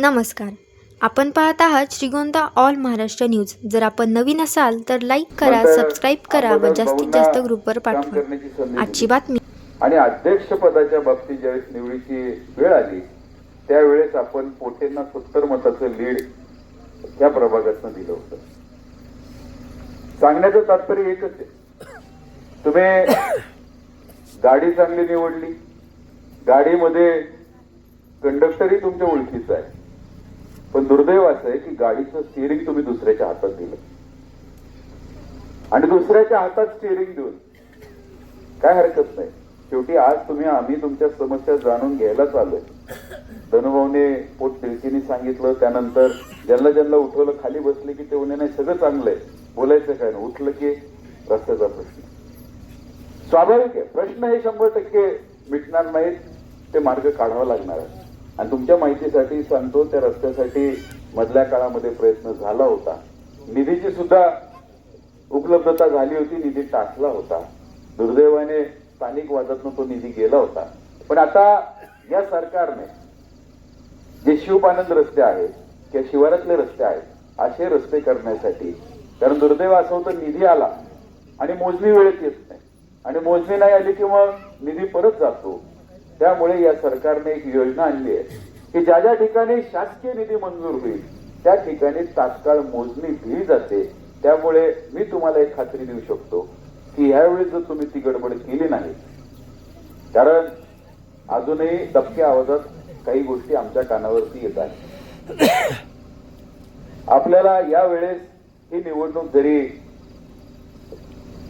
नमस्कार. आपण पाहत आहात श्रीगोंदा ऑल महाराष्ट्र न्यूज. जर आपण नवीन असाल तर लाईक करा सबस्क्राईब करा व जास्तीत जास्त ग्रुपवर पाठवा. आजची. बातमी. आणि अध्यक्षपदाच्या बाबतीत ज्यावेळेस निवडीची वेळ आली त्यावेळेस आपण पोटेंना सत्तर मताचं लीड त्या प्रभागातनं दिलं होतं. सांगण्याचं तात्पर्य एकच आहे. तुम्ही गाडी चांगली निवडली. गाडीमध्ये कंडक्टरही तुमच्या ओळखीचा आहे. पण दुर्दैव असं आहे की गाडीचं स्टिअरिंग तुम्ही दुसऱ्याच्या हातात दिलं. आणि दुसऱ्याच्या हातात स्टिअरिंग देऊन काय हरकत नाही. शेवटी आज तुम्ही आम्ही तुमच्या समस्या जाणून घ्यायलाच आलोय धनुभाऊने पोट तिळकीने सांगितलं त्यानंतर ज्यांना ज्यांना उठवलं खाली बसले की ते नाही सगळं चांगलंय. बोलायचं काय नाही उठलं की रस्त्याचा प्रश्न. स्वाभाविक आहे प्रश्न हे शंभर टक्के मिटणार नाहीत ते मार्ग काढावा लागणार आहे. आणि तुमच्या माहितीसाठी सांगतो त्या रस्त्यासाठी मधल्या काळामध्ये प्रयत्न झाला होता. निधीची सुद्धा उपलब्धता झाली होती निधी टाकला होता. दुर्दैवाने स्थानिक वादातून तो निधी गेला होता. पण आता या सरकारने जे शिवपानंद रस्ते आहेत किंवा शिवारातले रस्ते आहेत असे रस्ते करण्यासाठी कारण दुर्दैव असं होतं निधी आला आणि मोजणी वेळेत येत नाही. आणि मोजणी नाही आली की मग निधी परत जातो. त्यामुळे या सरकारने एक योजना आणली आहे की ज्या ज्या ठिकाणी शासकीय निधी मंजूर होईल त्या ठिकाणी तात्काळ मोजणी दिली जाते. त्यामुळे मी तुम्हाला एक खात्री देऊ शकतो की यावेळी जर तुम्ही ती गडबड केली नाही कारण अजूनही दबक्या आवाजात काही गोष्टी आमच्या कानावरती येत आहेत. आपल्याला या वेळेस ही निवडणूक जरी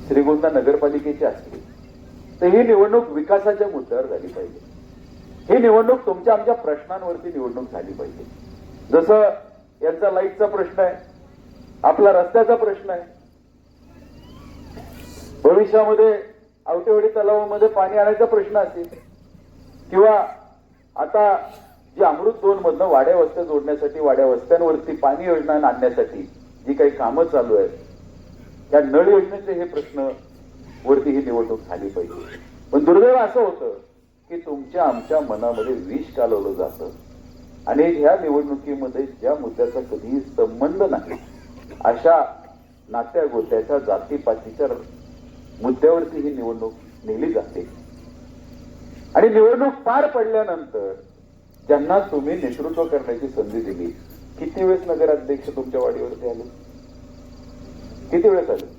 श्रीगोंदा नगरपालिकेची असली तर ही निवडणूक विकासाच्या मुद्द्यावर झाली पाहिजे. ही निवडणूक तुमच्या आमच्या प्रश्नांवरती निवडणूक झाली पाहिजे. जसं यांचा लाईटचा प्रश्न आहे आपला रस्त्याचा प्रश्न आहे. भविष्यामध्ये आवटेवाडी तलावामध्ये पाणी आणायचा प्रश्न असेल किंवा आता जी अमृत दोन मधनं वाड्या वस्त्या जोडण्यासाठी वाड्या वस्त्यांवरती पाणी योजना आणण्यासाठी जी काही कामं चालू आहेत त्या नळ योजनेचे हे प्रश्न वरती ही निवडणूक झाली पाहिजे. पण दुर्दैव असं होतं की तुमच्या आमच्या मनामध्ये विष कालवलं जातं. आणि ह्या निवडणुकीमध्ये ज्या मुद्द्याचा कधीही संबंध नाही अशा नात्या गोत्याच्या जातीपातीच्या मुद्द्यावरती ही निवडणूक नेली जाते. आणि निवडणूक पार पडल्यानंतर ज्यांना तुम्ही नेतृत्व करण्याची संधी दिली किती वेळेस नगराध्यक्ष तुमच्या वाडीवरती आले? किती वेळेस आले?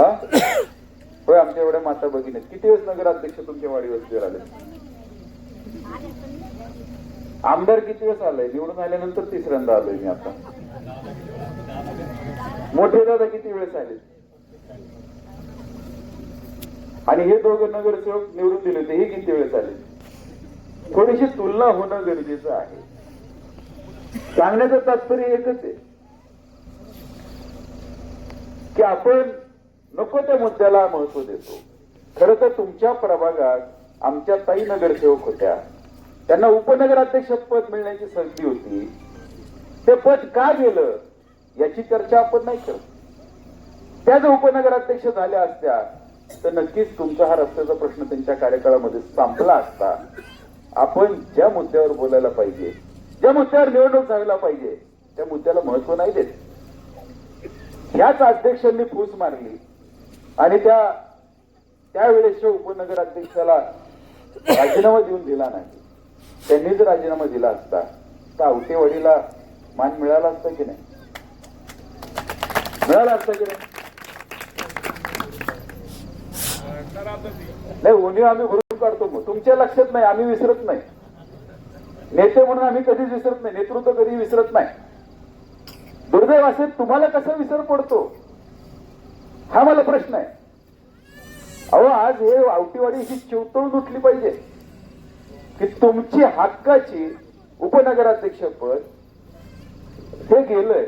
होय आमच्या एवढ्या माता भगिनी किती वेळेस नगराध्यक्ष तुमच्या वाडीवर आले? आमदार किती वेळेस आलाय निवडून आल्यानंतर तिसऱ्यांदा आलोय मी आता. मोठे दादा किती वेळेस आले? आणि हे दोघं नगरसेवक निवडून दिले होते हे किती वेळेस आले? थोडीशी तुलना होणं गरजेचं आहे. सांगण्याचं तात्पर्य एकच आहे. की आपण नको त्या मुद्द्याला महत्त्व देतो. खर तर तुमच्या प्रभागात आमच्या ताई नगरसेवक होत्या. त्यांना उपनगराध्यक्ष पद मिळण्याची संधी होती. ते पद का गेलं याची चर्चा आपण नाही करत. त्या जर उपनगराध्यक्ष झाल्या असत्या तर नक्कीच तुमचा हा रस्त्याचा प्रश्न त्यांच्या कार्यकाळामध्ये संपला असता. आपण ज्या मुद्द्यावर बोलायला पाहिजे ज्या मुद्द्यावर निवडणूक झाला पाहिजे त्या मुद्द्याला महत्त्व नाही देत. ह्याच अध्यक्षांनी फूस मारली. आणि त्या त्यावेळेसच्या उपनगराध्यक्षाला राजीनामा देऊन दिला नाही. त्यांनी जर राजीनामा दिला असता तर आवटेवाडीला मान मिळाला असता की नाही? मिळाला असता की नाही? नाही उन्ही आम्ही भरून काढतो. तुमच्या लक्षात नाही आम्ही विसरत नाही. नेते म्हणून आम्ही कधीच विसरत नाही नेतृत्व कधी विसरत नाही. दुर्दैव असे तुम्हाला कसा विसर पडतो? हा मला प्रश्न आहे. अहो आज हे आवटीवाडी ही चिवतळून उठली पाहिजे. की तुमची हक्काची उपनगराध्यक्षपद हे गेलंय.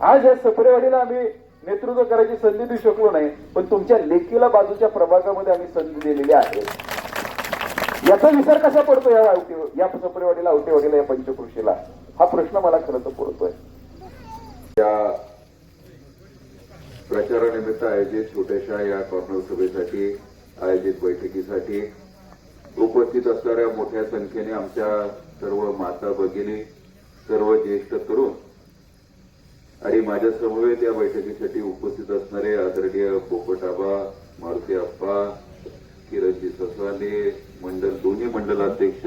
आज या सपरेवाडीला आम्ही नेतृत्व करायची संधी देऊ शकलो नाही पण तुमच्या लेकीला बाजूच्या प्रभागामध्ये आम्ही संधी दिलेली आहे. याचा विचार कसा पडतो या आवटी या सपरेवाडीला आवटेवाडीला या पंचकृषीला? हा प्रश्न मला खरं तर पडतोय. या प्रचारानिमित्त आयोजित छोट्याशा या कॉर्नर सभेसाठी आयोजित बैठकीसाठी उपस्थित असणाऱ्या मोठ्या संख्येने आमच्या सर्व माता भगिनी सर्व ज्येष्ठ तरुण आणि माझ्या समवेत या बैठकीसाठी उपस्थित असणारे आदरणीय पोपटाबा मारुती अप्पा किरणजी ससाने मंडल दोन्ही मंडलाध्यक्ष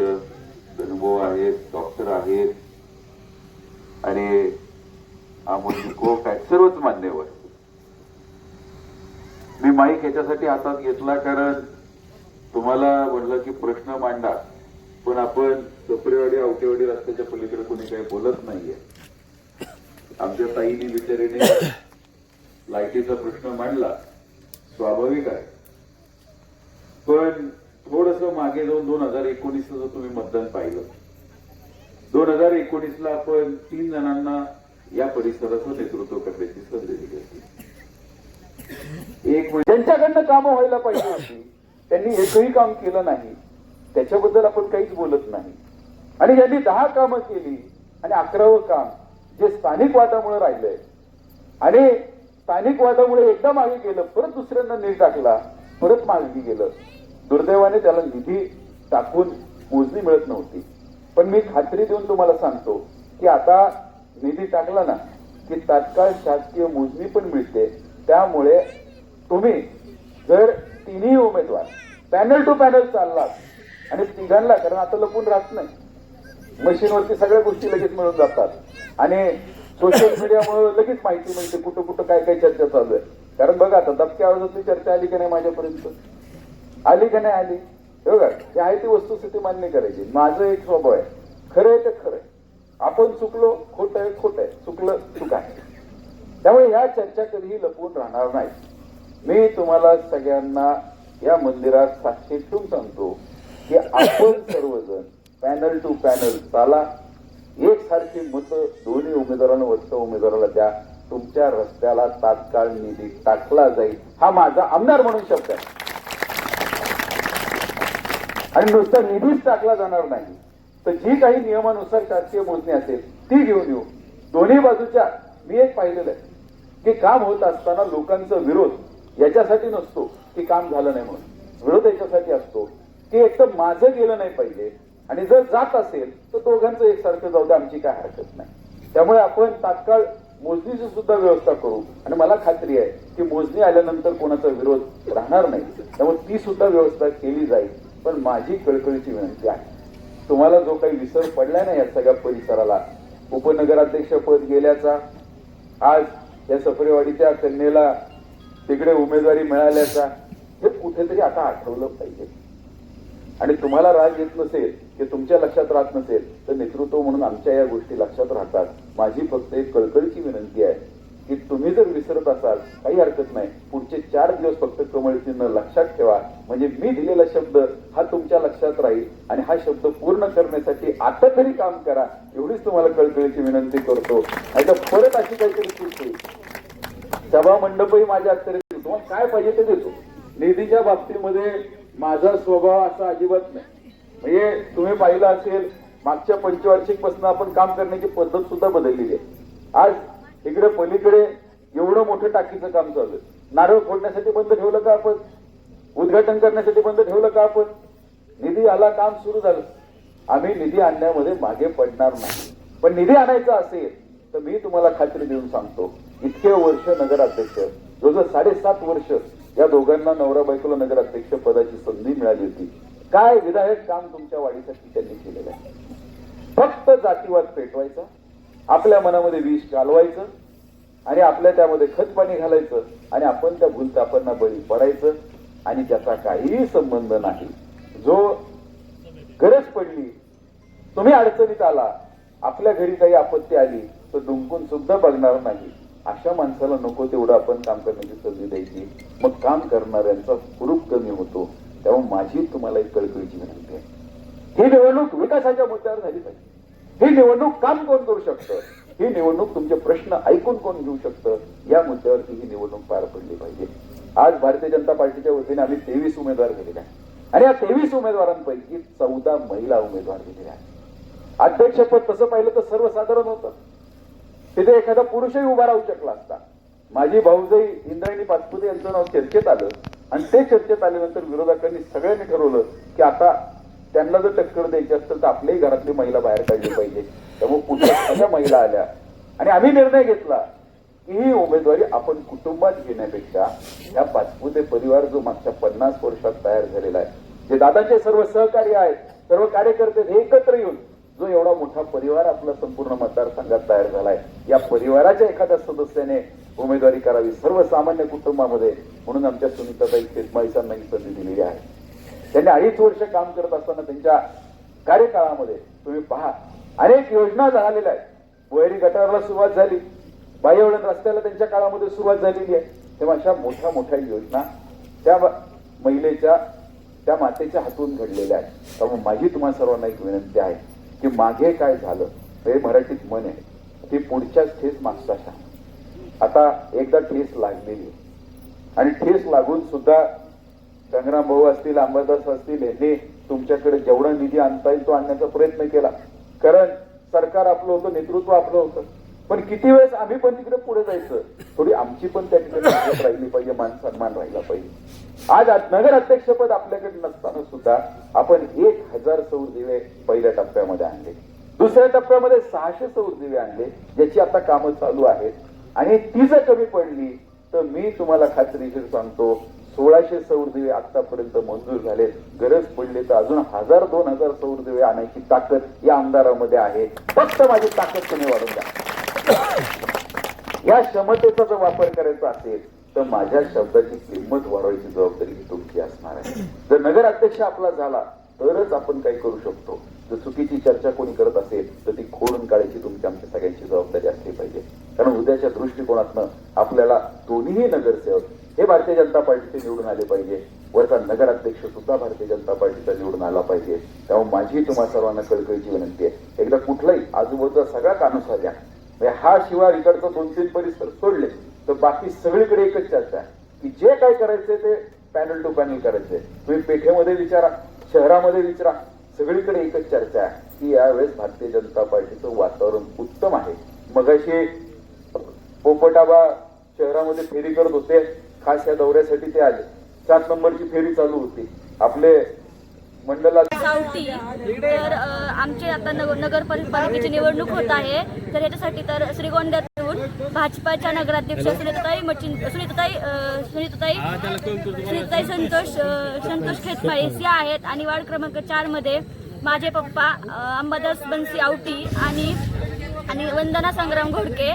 धनुभाऊ आहेत डॉक्टर आहेत आणि आमोजी कोक आहेत सर्वच मान्यवर. माईक याच्यासाठी हातात घेतला कारण तुम्हाला म्हटलं की प्रश्न मांडा. पण आपण सप्रेवाडी आवटेवाडी रस्त्याच्या पलीकडे कोणी काही बोलत नाहीये. आमच्या ताईने बिचारीने लाईटीचा प्रश्न मांडला. स्वाभाविक आहे. पण थोडस मागे जाऊन दोन हजार एकोणीसचं जर तुम्ही मतदान पाहिलं दोन हजार एकोणीसला आपण तीन जणांना या परिसराचं नेतृत्व करण्याची संधी दिली होती. एक त्यांच्याकडनं कामं व्हायला पाहिजे होती त्यांनी एकही काम केलं नाही. त्याच्याबद्दल आपण काहीच बोलत नाही. आणि यांनी दहा कामं केली आणि अकरावं काम जे स्थानिक वादामुळे राहिलंय. आणि स्थानिक वादामुळे एकदा मागे गेलं परत दुसऱ्यांना नीट टाकला परत मागे गेलं. दुर्दैवाने त्याला निधी टाकून मोजणी मिळत नव्हती. पण मी खात्री देऊन तुम्हाला सांगतो की आता निधी टाकला ना की तात्काळ शासकीय मोजणी पण मिळते. त्यामुळे तुम्ही जर तिन्ही उमेदवार पॅनल टू पॅनल चाललात आणि तिघांना कारण आता लपून राहत नाही मशीनवरती सगळ्या गोष्टी लगेच मिळून जातात. आणि सोशल मीडियामुळे लगेच माहिती मिळते कुठं कुठं काय काय चर्चा चालू आहे. कारण बघा आता दबक्या आवाजातली चर्चा आली की नाही माझ्यापर्यंत? आली का नाही आली? हे बघा ही आहे ती वस्तुस्थिती मान्य करायची. माझं एक स्वभाव आहे. खरं आहे तर खरं आहे. आपण चुकलो खोटं आहे खोटं आहे. चुकलं चुक आहे. त्यामुळे ह्या चर्चा कधीही लपवून राहणार नाही. मी तुम्हाला सगळ्यांना या मंदिरात साक्षी ठेवून सांगतो की आपण सर्वजण पॅनल टू पॅनल चाला. एकसारखी मतं दोन्ही उमेदवारांना वरिष्ठ उमेदवाराला द्या. तुमच्या रस्त्याला तात्काळ निधी टाकला जाईल. हा माझा आमदार म्हणून शब्द आहे. आणि नुसता निधीच टाकला जाणार नाही. तर जी काही नियमानुसार शासकीय मोजणी असेल ती घेऊन येऊ. दोन्ही बाजूच्या मी एक पाहिलेलं आहे. की काम होत असताना लोकांचा विरोध याच्यासाठी नसतो की काम झालं नाही म्हणून. विरोध याच्यासाठी असतो. की एक तर माझं गेलं नाही पाहिजे आणि जर जात असेल तर दोघांचं एकसारखं जाऊ दे आमची काय हरकत नाही. त्यामुळे आपण तात्काळ मोजणीची सुद्धा व्यवस्था करू. आणि मला खात्री आहे की मोजणी आल्यानंतर कोणाचा विरोध राहणार नाही. त्यामुळे ती सुद्धा व्यवस्था केली जाईल. पण माझी कळकळीची विनंती आहे. तुम्हाला जो काही विसर पडला ना या सगळ्या परिसराला उपनगराध्यक्ष पद गेल्याचा आज या सफरेवाडीच्या कन्येला तिकडे उमेदवारी मिळाल्याचा हे कुठेतरी आता आठवलं पाहिजे. आणि तुम्हाला राग येत नसेल की तुमच्या लक्षात राहत नसेल तर नेतृत्व म्हणून आमच्या या गोष्टी लक्षात राहतात. माझी फक्त एक कळकळीची विनंती आहे की तुम्ही जर विसरत असाल काही हरकत नाही. पुढचे चार दिवस फक्त कमळ चिन्ह लक्षात ठेवा. म्हणजे मी दिलेला शब्द हा तुमच्या लक्षात राहील आणि हा शब्द पूर्ण करण्यासाठी आता तरी काम करा एवढीच तुम्हाला कळकळीची विनंती करतो. नाही तर परत अशी काहीतरी चूक होईल. सभा मंडपही माझ्या अत्तरेत तुम्हाला काय पाहिजे ते देतो. निधीच्या बाबतीमध्ये माझा स्वभाव असा अजिबात नाही. म्हणजे तुम्ही पाहिलं असेल मागच्या पंचवार्षिकपासून आपण काम करण्याची पद्धत सुद्धा बदललेली आहे. आज इकडे पलीकडे एवढं मोठं टाकीचं काम चालू आहे. नारळ फोडण्यासाठी बंद ठेवलं का आपण? उद्घाटन करण्यासाठी बंद ठेवलं का आपण? निधी आला काम सुरू झालं. आम्ही निधी आणण्यामध्ये मागे पडणार नाही. पण निधी आणायचा असेल तर मी तुम्हाला खात्री देऊन सांगतो. इतके वर्ष नगराध्यक्ष जवळजवळ साडेसात वर्ष या दोघांना नवरा बायकोला नगराध्यक्ष पदाची संधी मिळाली होती. काय विधायक काम तुमच्या वाढीसाठी त्यांनी केलेलं आहे? फक्त जातीवाद पेटवायचा आपल्या मनामध्ये विष घालवायचं आणि आपल्या त्यामध्ये खत पाणी घालायचं आणि आपण त्या भूलतापांना बळी पडायचं आणि त्याचा काहीही संबंध नाही. जो गरज पडली तुम्ही अडचणीत आला आपल्या घरी काही आपत्ती आली तर डुंकून सुद्धा बघणार नाही. अशा माणसाला नको तेवढं आपण काम करण्याची संधी द्यायची. मग काम करणाऱ्यांचा स्वरूप कमी होतो. त्यामुळे माझी तुम्हाला एक कळकळीची विनंती आहे. ही निवडणूक विकासाच्या मुद्द्यावर झाली पाहिजे. ही निवडणूक काम कोण करू शकतं? ही निवडणूक तुमचे प्रश्न ऐकून कोण घेऊ शकतं? या मुद्द्यावरती ही निवडणूक पार पडली पाहिजे. आज भारतीय जनता पार्टीच्या वतीने आम्ही तेवीस उमेदवार दिलेले आहे आणि या तेवीस उमेदवारांपैकी चौदा महिला उमेदवार दिलेल्या आहेत. अध्यक्षपद तसं पाहिलं तर सर्वसाधारण होतं. तिथे एखादा पुरुषही उभा राहू शकला असता. माझी भाऊजाई इंद्रायणी पाचपुते यांचं नाव चर्चेत आलं. आणि ते चर्चेत आल्यानंतर विरोधकांनी सगळ्यांनी ठरवलं की आता त्यांना जर टक्कर द्यायची असेल तर आपल्याही घरातली महिला बाहेर काढली पाहिजे. त्यामुळे कुठल्या सगळ्या महिला आल्या. आणि आम्ही निर्णय घेतला की ही उमेदवारी आपण कुटुंबात घेण्यापेक्षा या पाचपुते परिवार जो मागच्या पन्नास वर्षात तयार झालेला आहे जे दादाचे सर्व सहकारी आहेत सर्व कार्यकर्ते हे एकत्र येऊन जो एवढा मोठा परिवार आपला संपूर्ण मतदारसंघात तयार झालाय या परिवाराच्या एखाद्या सदस्याने उमेदवारी करावी सर्वसामान्य कुटुंबामध्ये म्हणून आमच्या सुनीताताई शेतमाळीसांना ही संधी दिलेली आहे. त्यांनी अडीच वर्ष काम करत असताना त्यांच्या कार्यकाळामध्ये तुम्ही पहा अनेक योजना झालेल्या आहेत. बोयरी गटाराला सुरुवात झाली. बाह्यवळण रस्त्याला त्यांच्या काळामध्ये सुरुवात झालेली आहे. तेव्हा अशा मोठ्या मोठ्या योजना त्या महिलेच्या त्या मातेच्या हातून घडलेल्या आहेत. त्यामुळे माझी तुम्हाला सर्वांना एक विनंती आहे. की मागे काय झालं हे मराठीत मन आहे. ती पुढच्याच ठेस मागचा शाम आता एकदा ठेस लागलेली. आहे आणि ठेस लागून सुद्धा संग्राम भाऊ असतील अंबादास असतील यांनी तुमच्याकडे जेवढा निधी आणता येईल तो आणण्याचा प्रयत्न केला. कारण सरकार आपलं होतं नेतृत्व आपलं होतं. पण किती वेळेस आम्ही पण तिकडे पुढे जायचं? थोडी आमची पण त्या ठिकाणी राहिली पाहिजे मान सन्मान राहिला पाहिजे. आज नगर अध्यक्षपद आपल्याकडे नसताना सुद्धा आपण एक हजार सौर दिवे पहिल्या टप्प्यामध्ये आणले. दुसऱ्या टप्प्यामध्ये सहाशे सौर दिवे आणले ज्याची आता कामं चालू आहेत. आणि ती जर कमी पडली तर मी तुम्हाला खात्रीशीर सांगतो सोळाशे सौर दिवे आतापर्यंत मंजूर झालेत. गरज पडली तर अजून हजार दोन हजार सौर दिवे आणायची ताकद या आमदारामध्ये आहे. फक्त माझी ताकद तुम्ही वाढून द्या. या क्षमतेचा जर वापर करायचा असेल तर माझ्या शब्दाची किंमत वाढवायची जबाबदारी ही तुमची असणार आहे. जर नगर अध्यक्ष आपला झाला तरच आपण काही करू शकतो. जर चुकीची चर्चा कोणी करत असेल तर ती खोडून काढायची तुमची आमच्या सगळ्यांची जबाबदारी असली पाहिजे. कारण उद्याच्या दृष्टिकोनातनं आपल्याला दोन्हीही नगरसेवक हे भारतीय जनता पार्टीचे निवडून आले पाहिजे. वरचा नगर अध्यक्ष सुद्धा भारतीय जनता पार्टीचा निवडून आला पाहिजे. त्यामुळे माझी तुम्हा सर्वांना कळकळीची विनंती आहे. एकदा कुठलाही आजूबाजूचा सगळा कानुसा द्या म्हणजे हा शिवाय इकडचा दोन तीन परिसर सोडले तर बाकी सगळीकडे एकच चर्चा आहे. की जे काय करायचंय ते पॅनल टू पॅनल करायचंय तुम्ही पेठेमध्ये विचारा शहरामध्ये विचारा. सगळीकडे एकच चर्चा आहे की यावेळेस भारतीय जनता पार्टीचं वातावरण उत्तम आहे. मग अशी पोपटाबा शहरामध्ये फेरी करत होते. खास या दौऱ्यासाठी ते आले. सात नंबरची फेरी चालू होती. आपले मंडळात तर आमचे आता नगर पालिकेची निवडणूक होत आहे. तर याच्यासाठी तर श्रीगोंद्यात भाजपाच्या नगराध्यक्ष सुनीताताई मचिन सुनीताताई अ, सुनीताताई सुनीताताई संतोष संतोष खेतमाळीस या आहेत. आणि वार्ड क्रमांक चारमध्ये माझे पप्पा अंबादास बनसी आवटी आणि आणि वंदना संग्राम घोडके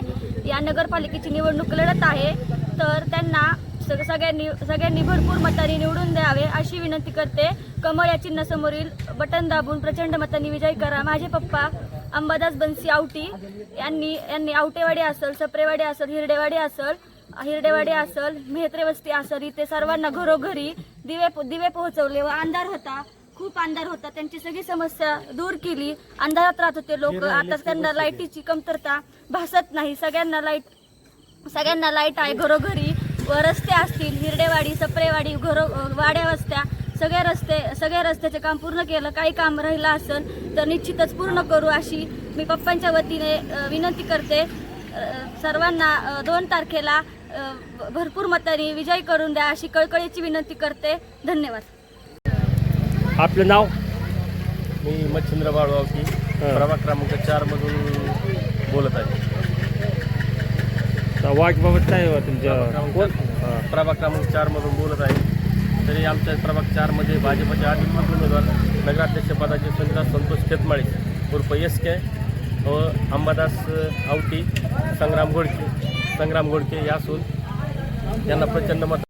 या नगरपालिकेची निवडणूक लढत आहे. तर त्यांना सग- सगळ्यांनी सगळ्यांनी भरपूर मतांनी निवडून द्यावे अशी विनंती करते. कमळ या चिन्हासमोरील बटन दाबून प्रचंड मतांनी विजय करा. माझे पप्पा अंबादास बनसी आवटी यांनी यांनी आवटेवाडी असल सप्रेवाडी असल हिरडेवाडी असल हिरडेवाडी असल मेहत्रे वस्ती असल इथे सर्वांना घरोघरी दिवे दिवे पोहोचवले व अंधार होता. खूप अंधार होता. त्यांची सगळी समस्या दूर केली. अंधारात राहत होते लोक. आता त्यांना लाईटीची कमतरता भासत नाही. सगळ्यांना लाइट सगळ्यांना लाइट आहे घरोघरी. व रस्ते असतील. हिरडेवाडी सप्रेवाडी घरो वाड्या वस्त्या. सगळे रस्ते सगळ्या रस्त्याचे काम पूर्ण केलं काही काम राहिलं असेल तर निश्चितच पूर्ण करू अशी मी पप्पांच्या वतीने विनंती करते. सर्वांना दोन तारखेला भरपूर मतांनी विजय करून द्या अशी कळकळीची विनंती करते. धन्यवाद. आपलं नाव? मी मच्छिंद्र बाळवावकी प्रभाग क्रमांक चार मधून बोलत आहे. वाघबाबत काय तुमच्या प्रभाग क्रमांक चार मधून बोलत आहे. तरी आमच्या प्रभाग चारमध्ये भाजपचे अधिकृत उमेदवार नगराध्यक्षपदाचे सुनीता संतोष खेतमाळे उर्फ एस के व अंबादास आवटी संग्राम घोडके संग्राम घोडके या असून यांना प्रचंड मत